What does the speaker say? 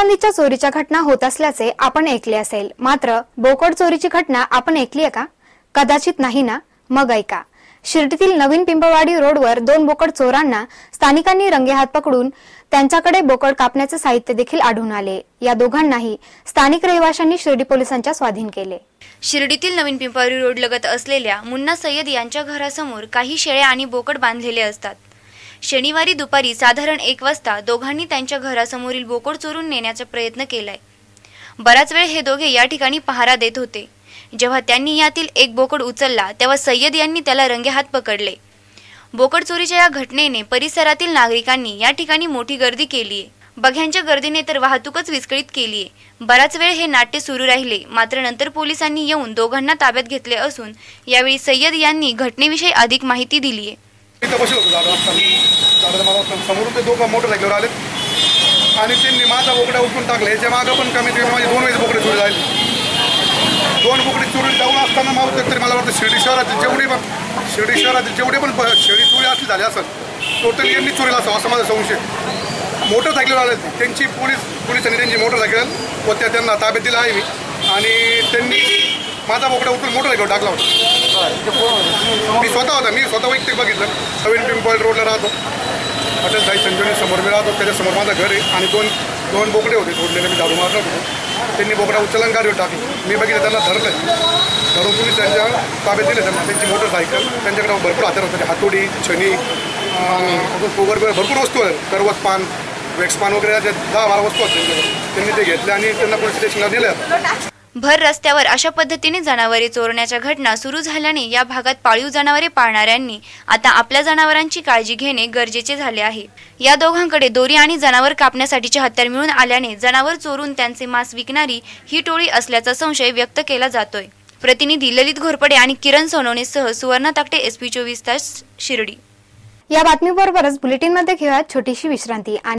चांदीच्या चोरीच्या घटना होत असल्याचे आपण ऐकले असेल. मात्र बोकड चोरीची घटना आपण ऐकली आहे का? कदाचित नाही ना? मग ऐका. शिर्डीतील नवीन पिंपवाडी रोडवर दोन बोकड चोरांना स्थानिकांनी रंगेहात पकडून त्यांच्याकडे बोकड कापण्याचे साहित्य देखील आढळून आले. या दोघांनाही स्थानिक रहिवाशांनी शिर्डी पोलिसांच्या स्वाधीन केले. शिर्डीतील नवीन पिंपवाडी रोड लगत असलेल्या मुन्ना सय्यद यांच्या घरासमोर काही शेळ्या आणि बोकड बांधलेले असतात. शनिवारी दुपारी साधारण एक वाजता दोघांनी त्यांच्या घरासमोरील बोकड चोरून नेण्याचा प्रयत्न केलाय. बराच वेळ हे दोघे या ठिकाणी पहारा देत होते. जेव्हा त्यांनी यातील एक बोकड उचलला तेव्हा सय्यद यांनी त्याला रंगेहात पकडले. बोकड चोरीच्या या घटनेने परिसरातील नागरिकांनी या ठिकाणी मोठी गर्दी केलीय. बघ्यांच्या गर्दीने तर वाहतूकच विस्कळीत केलीय. बराच वेळ हे नाट्य सुरू राहिले मात्र नंतर पोलिसांनी येऊन दोघांना ताब्यात घेतले असून यावेळी सय्यद यांनी घटनेविषयी अधिक माहिती दिलीय. इथं बसलो होतो दादा असताना दादा मला समोरून ते दोघं मोटरसायकलवर आले आणि त्यांनी माझा बोकडा उठून टाकला. याच्या मागं पण कमीत कमी माझे दोन वेळेस बोकडे चोरी झाले. दोन बोकडे चोरी जाऊन असताना मला तरी मला वाटतं शिर्डी शहरातील जेवढे पण शिर्डी शहरातील जेवढे पण शिर्डी चोरी असली झाली असेल टोटली यांनी चोरीला असावं असं माझा संशय. मोटरसायकलवर आले त्यांची पोलीस पोलिसांनी त्यांची मोटरसायकल व त्या त्यांना ताब्यात दिला आहे मी. आणि त्यांनी माझा बोकडा उठून मोटरसायकल टाकला होता. मी स्वतः होता मी स्वतः वैयक्तिक बघितलं. नवीन पिंपळ रोडला राहतो. अटल साई संजोनी समोर मी राहतो त्याच्यासमोर माझं घर आहे आणि दोन दोन बोकडे होते सोडलेले मी झाडू मारत होतो. त्यांनी बोकडा उचलन गाडीवर टाकली. मी बघितलं त्यांना धरलं धरून तुम्ही त्यांच्या ताब्यात दिले त्यांना. त्यांची मोटरसायकल त्यांच्याकडे भरपूर हातार होते. हातोडी छनी वगैरे भरपूर वस्तू आहेत. करवत पान वेक्स पान वगैरे दहा बारा वस्तू आहेत त्यांच्याकडे. त्यांनी ते घेतले आणि त्यांना पोलीस स्टेशनला दिल्या भर रस्त्यावर अशा पद्धतीने जनावरे चोरण्याच्या घटना सुरू झाल्याने या भागात पाळीव जनावरे पाळणाऱ्यांनी आता आपल्या जनावरांची काळजी घेणे गरजेचे झाले आहे. या दोघांकडे दोरी आणि जनावर कापण्यासाठीचे हत्यार मिळून आल्याने जनावर चोरून त्यांचे मांस विकणारी ही टोळी असल्याचा संशय व्यक्त केला जातोय. प्रतिनिधी ललित घोरपडे आणि किरण सोनवणेसह सुवर्ण ताकटे एसपी चोवीस तास शिर्डी. या बातमीबरोबरच बुलेटिनमध्ये घेऊयात छोटीशी विश्रांती आणि